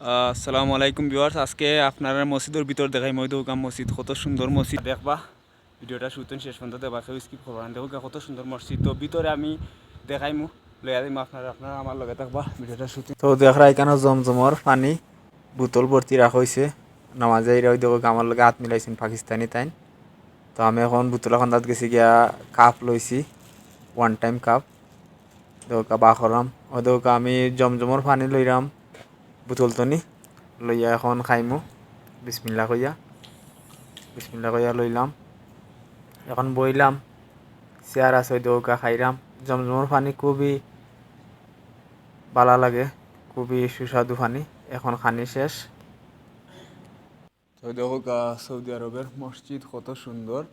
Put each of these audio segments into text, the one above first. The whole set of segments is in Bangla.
আসসালামু আলাইকুম ভিউয়ার্স। আজকে আপনারা মসজিদের ভিতর দেখাই মই দৌকাম মসজিদ, কত সুন্দর মসজিদ। দেখবা, ভিডিওটা শুতেন শেষ পর্যন্ত দেখবা, কেউ স্কিপ করবা না। দেখো কত সুন্দর মসজিদ। তো ভিতরে আমি দেখাইমু, লইয়া দিম আপনারা আপনারা আমার লগে থাকবা ভিডিওটা শুতে তো দেখরা এখানে জমজমর পানি বোতল ভর্তি রাখা হয়েছে নামাজে এরা দেখো আমার লগে হাত মিলাইছেন, পাকিস্তানি তাইন। তো আমি এখন বোতল এখন তাত গেছি গিয়া কাপ লইছি ওয়ান টাইম কাপ দেউকা বা খরাম ও দেউকা আমি জমজমর পানি লইরাম। বোতল তনি লইয়া এখন খাইমু। বিসমিল্লা কইয়া। বিসমিল্লা কইয়া লইলাম। এখন বইলাম, চেয়ার আছে দেউকা খাইরাম। জমজমর পানি খুবই ভালো লাগে, খুবই সুস্বাদু পানি। এখন খানি শেষ। গা- সৌদি আরবের মসজিদ কত সুন্দর।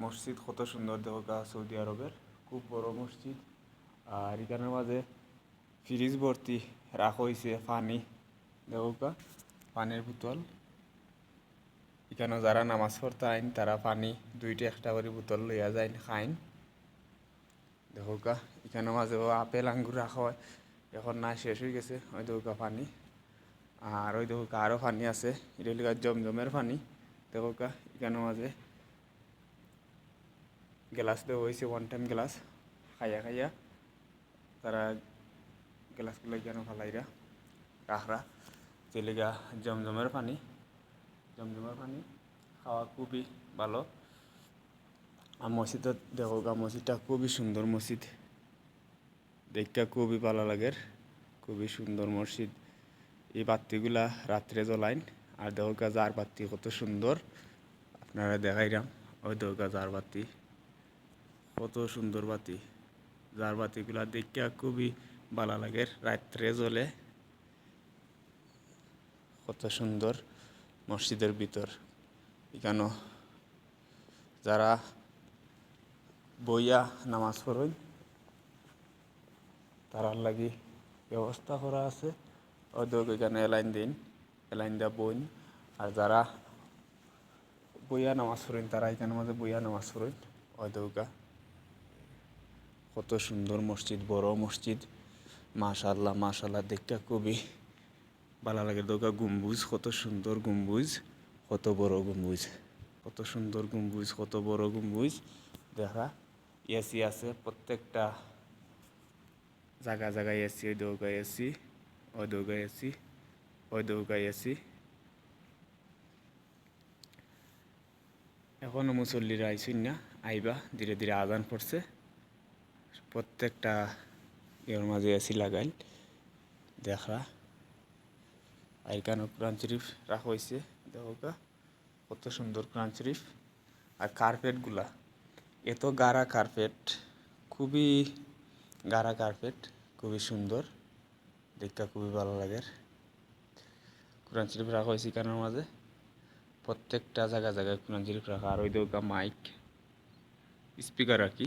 মসজিদ কত সুন্দর গা সৌদি আরবের। খুব বড় মসজিদ। আর এখানের মাঝে ফ্রিজ ভর্তি রাখা হয়েছে পানি দেখো গা পানির বোতল। এখানে যারা নামাজ পড়তে আইন, তারা পানি দুইটা একটা করে বোতল লইয়া যায় খাইন। দেখো গা এখানে মাঝে আপেল, আঙ্গুর রাখা হয়। এখন না, শেষ হয়ে গেছে। ওই দেখো গা পানি। আর ওই দেখো আরও পানি আছে। এটা হলো জমজমের পানি। দেখো কা এখানে মাঝে গ্লাস দেওয়া হয়েছে ওয়ান টাইম গ্লাস। খাইয়া খাইয়া তারা গ্লাসগুলো এখানে ফালাইরা রাখরা তেলেগা জমজমের পানি। জমজমের পানি খাওয়া খুবই ভালো আর মসজিদত দেখো গা মসজিদটা খুবই সুন্দর মসজিদ দেখতে খুবই ভালো লাগে খুবই সুন্দর মসজিদ এই বাতিগুলা রাত্রে জ্বলাইন। আর দেখো গা জার বাতি কত সুন্দর আপনারা দেখাইরাম ওই দেখো গা জার বাতি। কত সুন্দর বাতি। জার বাতিগুলা দেখতে খুবই ভালো লাগে, রাত্রে জ্বলে। কত সুন্দর মসজিদের ভিতর। এখানে যারা বইয়া নামাজ পড়েন, তারার লাগি ব্যবস্থা করা আছে। ওদের এখানে এলাইন দিন, এলাইন দেওয়া বইন। আর যারা বইয়া নামাজ পড়েন, তারা এখানে মাঝে বইয়া নামাজ পড়েন। ওদেরকা কত সুন্দর মসজিদ, বড় মসজিদ। মাশাল্লাহ মাশাল্লাহ দেখতে খুবই ভালো লাগে। দোকা গম্বুজ, কত সুন্দর গম্বুজ, কত বড় গম্বুজ, কত সুন্দর গম্বুজ, কত বড় গম্বুজ। দেখা এসি আছে প্রত্যেকটা জায়গা জায়গায় এসি, ওই দৌকা এসি, ওই দৌকা এসি, ওই দৌকা এসি। এখনও মুসল্লিরা আইসুন না, আইবা, ধীরে ধীরে আজান পড়ছে প্রত্যেকটা এর মাঝে এসি লাগাইল। দেখা আর এখানে কোরআন শরীফ রাখা হয়েছে দেখা কত সুন্দর কোরআন শরীফ আর কার্পেটগুলা। এত গাঢ়া কার্পেট, খুবই গাঢ়া কার্পেট, খুবই সুন্দর। দেখতে খুবই ভালো লাগে। কোরআন শরীফ রাখা হয়েছে এখানের মাঝে? প্রত্যেকটা জায়গা জায়গায় কোরআন শরীফ রাখা। আর ওই দৌকা মাইক। স্পিকার রাখি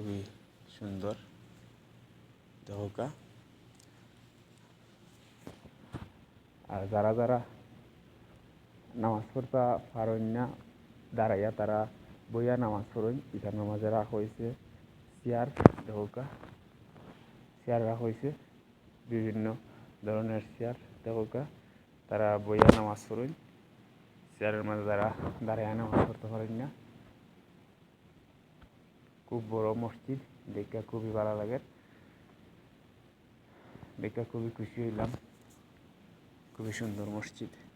খুবই সুন্দর। দৌকা আর যারা যারা নামাজ পড়তে পারেন না, দাঁড়াইয়া তারা বইয়া নামাজ পড়েন। এখানের মাঝে রাখা হয়েছে। চেয়ার দৌকা চেয়ার রাখা হয়েছে। বিভিন্ন ধরনের চেয়ার দৌকা তারা বইয়া নামাজ পড়েন। চেয়ারের মাঝে যারা দাঁড়াইয়া নামাজ পড়তে পারেন না খুব বড় মসজিদ দেখে খুবই ভালো লাগে। দেখে খুবই খুশি হইলাম। খুবই সুন্দর মসজিদ।